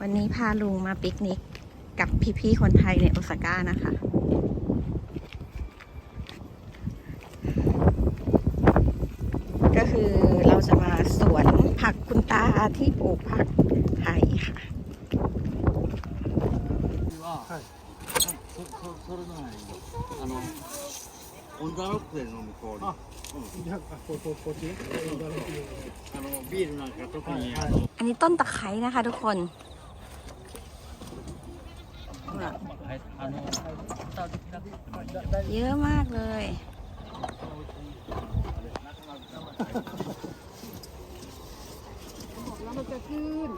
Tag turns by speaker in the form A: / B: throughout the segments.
A: วันนี้พาลุงมาปิกนิกกับพี่ๆคนไทยในโอซาก้านะคะ ก็คือเราจะมาสวนผักคุณตาที่ปลูกผักไทยค่ะ
B: は、そそそれならいいよあのオンザロックで飲む氷
C: あじゃあ、こここっちね。
B: あのビールなんか特に、あの
A: อันนี้ต้นตะไคร้นะคะทุกคน
B: あの
A: เยอะมากเลย
B: แล้วมันจะขึ้น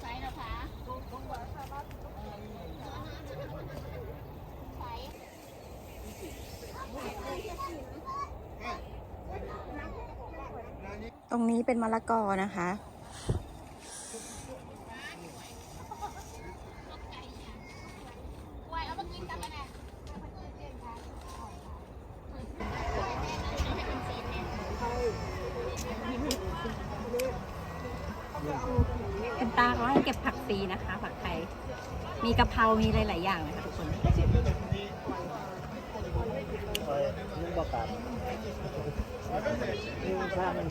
B: ใส่นะคะ
A: ตรงนี้เป็นมะละกอนะคะ คุณตาเขาให้เก็บผักฟรีนะคะ ผักไทย มีกะเพรา มีหลาย ๆ อย่างเลยค่ะทุกคน
C: ลุงบอกกันลุงข้ามัน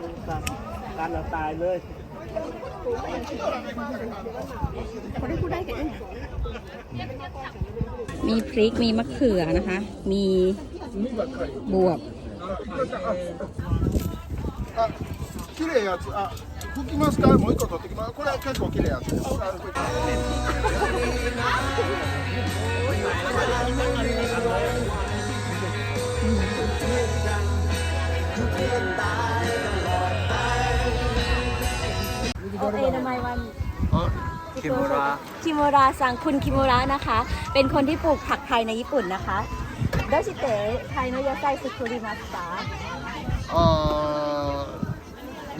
C: ลุงสั่งการเราตายเลย
A: มีพริก มีมะเขือนะคะ มีบวบ
D: あ、綺麗やつ。あ、拭きますか。もう一個取ってきます。これは結構綺麗やつ。あこれ
A: โอเคทำไมวัน
B: あ木村
A: คิโมราซังคุณคิโมระนะคะ เป็นคนที่ปลูกผักไทยในญี่ปุ่นนะคะดชิเตะไทยโนยาไซสุคุริมาสตา
B: あー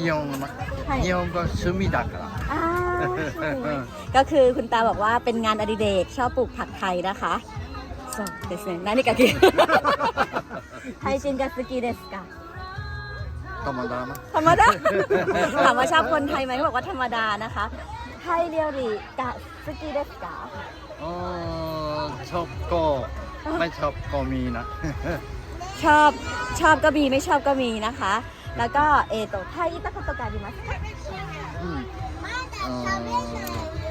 B: 日本語な
A: はい
B: 日本語趣味だから
A: อ่าก็คือคุณตาบอกว่าเป็นงานอดิเรกชอบปลูกผักไทยนะคะそうですね何かきไทยชินกัสกิเดสกะ
B: たまだな
A: ธรรมดา ถามว่าชอบคนไทยไหมเขาบอกว่าธรรมดานะคะ ไทยเรียวริกะสกิเดสกะ
B: うーんชอบก็ไม่ชอบก็มีนะ
A: ชอบชอบก็มีไม่ชอบก็มีนะคะ แล้วก็เอโต้ไทยตะคุตะการิมัส
B: อืมเอ่อ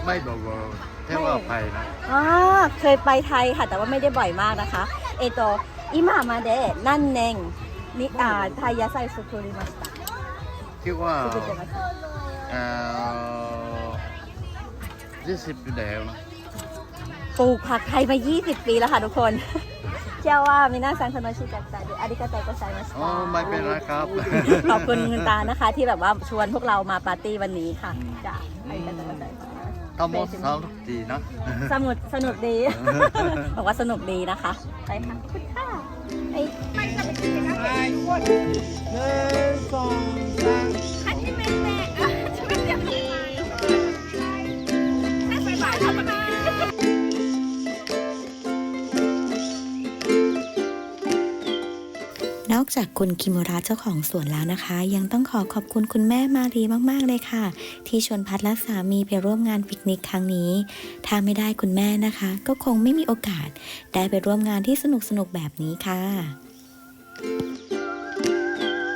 B: ไม่บอกว่าเท่ว่าไปนะ
A: อ๋อเคยไปไทยค่ะ แต่ว่าไม่ได้บ่อยมากนะคะ เอโต้อิมามาเดะนั่นเนงนิอ่าไทยยาไซสุคุริมัสตะ
B: คิดว่าเออยี่สิบปีแล้วนะ
A: ปลูกผักไทยมา 20 ปีแล้วค่ะทุกคน เชื่อว่ามิน่าซังคโนชิกัตตาดิอาริกาไตโกไซมาส
B: อ๋อ
A: ตะ
B: ไม่เป็นไรครับ
A: ขอบคุณคุณตานะคะ ที่แบบว่าชวนพวกเรามาปาร์ตี้วันนี้ค่ะจ้ะอาริกาไตโกไซมาส
B: ทำหมดสามดีนะ
A: สนุกสนุกดี บอกว่าสนุกดีนะคะไปค่ะขอบคุณค่ะไอ้น อกจากคุณคิมูระเจ้าของสวนแล้วนะคะ ยังต้องขอขอบคุณคุณแม่มารีมากๆเลยค่ะ ที่ชวนพัดและสามีไปร่วมงานปิกนิกครั้งนี้ ถ้าไม่ได้คุณแม่นะคะ ก็คงไม่มีโอกาส ได้ไปร่วมงานที่สนุกๆแบบนี้ค่ะ